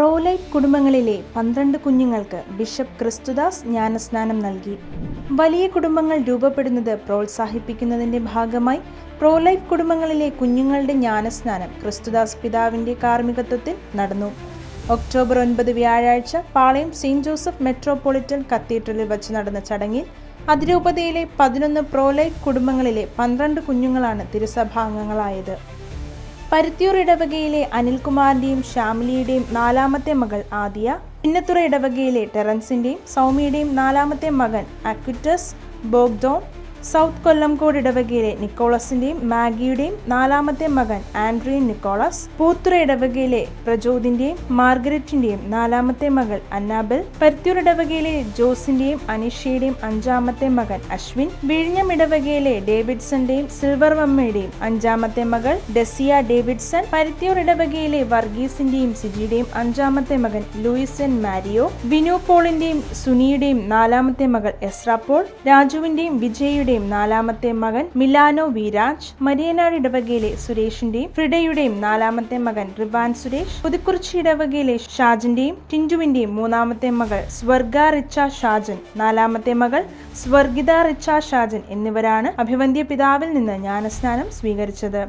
Pro life കുടുംബങ്ങളിലെ പന്ത്രണ്ട് കുഞ്ഞുങ്ങൾക്ക് ബിഷപ്പ് ക്രിസ്തുദാസ് ജ്ഞാനസ്നാനം നൽകി. വലിയ കുടുംബങ്ങൾ രൂപപ്പെടുന്നത് പ്രോത്സാഹിപ്പിക്കുന്നതിന്റെ ഭാഗമായി പ്രോലൈഫ് കുടുംബങ്ങളിലെ കുഞ്ഞുങ്ങളുടെ ജ്ഞാനസ്നാനം ക്രിസ്തുദാസ് പിതാവിന്റെ കാർമ്മികത്വത്തിൽ നടന്നു. ഒക്ടോബർ ഒൻപത് വ്യാഴാഴ്ച പാളയം സെന്റ് ജോസഫ് മെട്രോപൊളിറ്റൻ കത്തീഡ്രലിൽ വച്ച് നടന്ന ചടങ്ങിൽ അതിരൂപതയിലെ പതിനൊന്ന് പ്രോലൈഫ് കുടുംബങ്ങളിലെ പന്ത്രണ്ട് കുഞ്ഞുങ്ങളാണ് തിരുസഭാംഗങ്ങളായത്. പരുത്തിയൂർ ഇടവകയിലെ അനിൽകുമാറിന്റെയും ശ്യാമിലിയുടെയും നാലാമത്തെ മകൾ ആദിയ പിന്നത്തുറ ഇടവകയിലെ ടെറൻസിന്റെയും സൗമ്യയുടെയും നാലാമത്തെ മകൻ അക്വിറ്റസ് ബോഗ്ഡോൺ സൗത്ത് കൊല്ലംകോട് ഇടവകയിലെ നിക്കോളസിന്റെയും മാഗിയുടെയും നാലാമത്തെ മകൻ ആൻഡ്രിയൻ നിക്കോളസ് പൂത്തുറ ഇടവകയിലെ പ്രജോദിന്റെയും മാർഗരറ്റിന്റെയും നാലാമത്തെ മകൾ അന്നാബൽ പരുത്തൂർ ഇടവകയിലെ ജോസിന്റെയും അനീഷയുടെയും അഞ്ചാമത്തെ മകൻ അശ്വിൻ വിഴിഞ്ഞം ഇടവകയിലെ ഡേവിഡ്സന്റെയും സിൽവർ വമ്മയുടെയും അഞ്ചാമത്തെ മകൾ ഡെസിയ ഡേവിഡ്സൺ പരുത്തിയൂർ ഇടവകയിലെ വർഗീസിന്റെയും സിജിയുടെയും അഞ്ചാമത്തെ മകൻ ലൂയിസൻ മാരിയോ വിനു പോളിന്റെയും സുനിയുടെയും നാലാമത്തെ മകൾ എസ്ര പോൾ രാജുവിന്റെയും വിജയുടെയും നാലാമത്തെ മകൻ മിലാനോ വിരാജ് മരിയനാട് ഇടവകയിലെ സുരേഷിന്റെയും ഫ്രിഡയുടെയും നാലാമത്തെ മകൻ റിവാൻ സുരേഷ് പുതുക്കുറിച്ചി ഇടവകയിലെ ഷാജിന്റെയും ടിഞ്ചുവിന്റെയും മൂന്നാമത്തെ മകൾ സ്വർഗ റിച്ച ഷാജൻ നാലാമത്തെ മകൾ സ്വർഗിത റിച്ച ഷാജൻ എന്നിവരാണ് അഭിവന്ധ്യ പിതാവിൽ നിന്ന് ജ്ഞാനസ്നാനം സ്വീകരിച്ചത്.